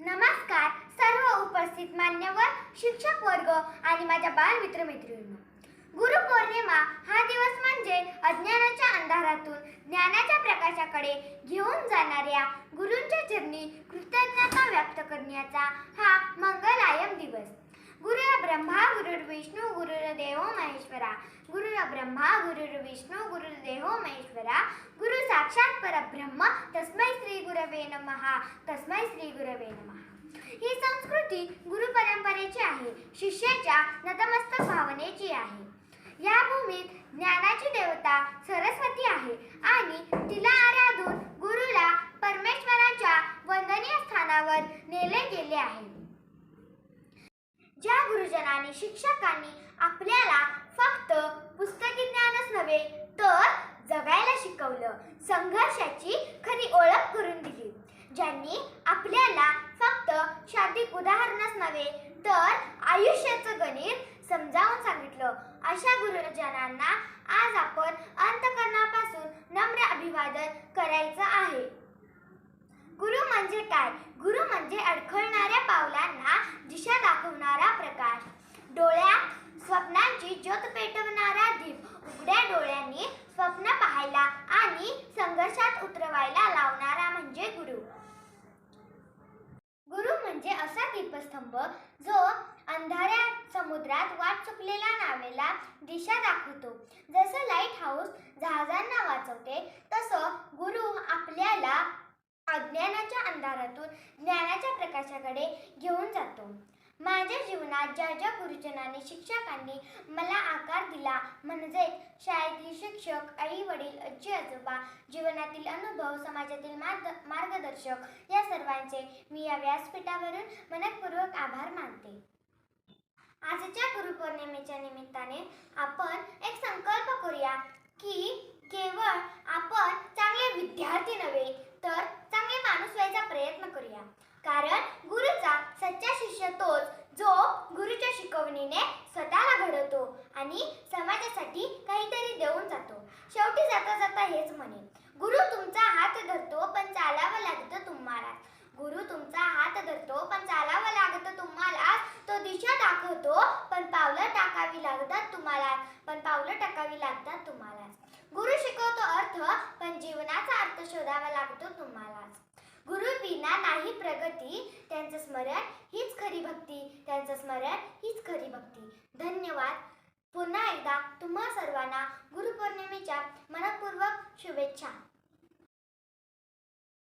नमस्कार सर्व उपस्थित मान्यवर शिक्षक वर्ग आणि माझ्या बालमित्र मैत्रिणींनो गुरुपौर्णिमा हा दिवस म्हणजे अज्ञानाच्या अंधारातून ज्ञानाच्या प्रकाशाकडे घेऊन जाणाऱ्या गुरूंच्या चरणी कृतज्ञता व्यक्त करण्याचा हा मंगलायम दिवस. ब्रह्मा गुरुर विष्णू गुरुर देव महेश्वरा गुरुर ब्रह्मा गुरुर विष्णू गुरुर देव महेश्वरा गुरु साक्षात परब्रह्म तस्मै श्री गुरवे नमहा तस्मै श्री गुरवे नमहा ही संस्कृती गुरु परंपरेची आहे शिष्याच्या नतमस्तक भावनेची आहे या भूमीत ज्ञानाची देवता सरस्वती आहे आणि तिला आराध ज्या गुरुजनांनी शिक्षकांनी आपल्याला फक्त पुस्तकी ज्ञानच नव्हे तर जगायला शिकवलं. संघर्षाची खरी ओळख करून दिली. ज्यांनी आपल्याला फक्त शाब्दिक उदाहरणच नव्हे तर आयुष्याचं गणित समजावून सांगितलं. अशा गुरुजनांना आज आपण अंतकरणापासून नम्र अभिवादन करायचं आहे. गुरु म्हणजे काय? गुरु म्हणजे अडखळ पेटवणारा दीप उघड्या डोळ्यांनी स्वप्न पाहायला आणि संघर्षात उतरवायला लावणारा म्हणजे गुरु. गुरु म्हणजे असा दीपस्तंभ जो अंधाऱ्या समुद्रात वाट चुकलेल्या नावेला दिशा दाखवतो. जसं लाइट हाऊस जहाजांना वाचवते तसं गुरु आपल्याला अज्ञानाच्या अंधारातून ज्ञानाच्या प्रकाशाकडे घेऊन जातो. माझ्या जीवनात ज्या ज्या गुरुजनांनी शिक्षकांनी मला आकार दिला म्हणजे शाळेतील शिक्षक आई वडील आजी आजोबा जीवनातील अनुभव समाजातील मार्ग मार्गदर्शक या सर्वांचे मी या व्यासपीठावरून मनपूर्वक आभार मानते. आजच्या गुरुपौर्णिमेच्या निमित्ताने आपण हेच म्हणे गुरु तुमचा हात धरतो पण चालावं लागतं तुम्हाला. गुरु तुमचा हात धरतो पण चालावं लागतं तुम्हाला. तो दिशा दाखवतो पण पावलं टाकावी लागतात तुम्हाला. पण पावलं टाकावी लागतात तुम्हाला. गुरु शिकवतो अर्थ पण जीवनाचा अर्थ शोधावा लागतो तुम्हाला. गुरु विना नाही प्रगती त्यांचं स्मरण हीच खरी भक्ती. त्यांचं स्मरण हीच खरी भक्ती. धन्यवाद. पुन्हा एकदा तुम्हा सर्वांना गुरुपौर्णिमेच्या मनपूर्वक 却被抢。